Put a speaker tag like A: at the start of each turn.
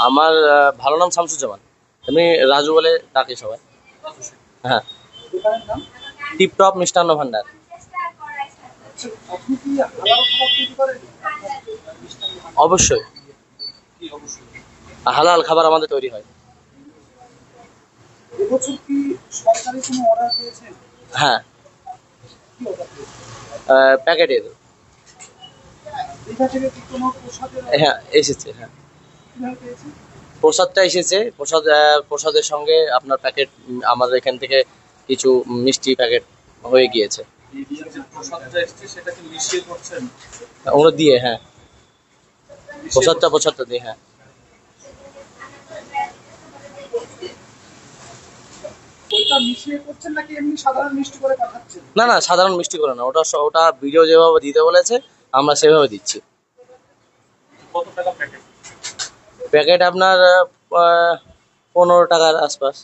A: আমার ভালো নাম শামসুজ্জামান। আমি রাজু বলে ডাকি সবাই। হ্যাঁ। টিপটপ মিষ্টান্ন ভান্ডার। অবশ্যই। হালাল খাবার আমাদের তৈরি হয়। হ্যাঁ। প্যাকেটের। হ্যাঁ এসেছে হ্যাঁ। প্রসাদটা এসেছে। প্রসাদ প্রসাদের সঙ্গে আপনার প্যাকেট আমাদের এখান থেকে কিছু মিষ্টি প্যাকেট হয়ে গিয়েছে। ওগুলো দিয়ে হ্যাঁ। প্রসাদটা প্রসাদটা দিয়ে হ্যাঁ। না না সাধারণ মিষ্টি করে না। ওটা ওটা ভিডিও যেভাবে দিতে বলেছে আমরা সেভাবে দিচ্ছি।
B: কত টাকা প্যাকেট
A: প্যাকেট আপনার পনেরো টাকার আশপাশ।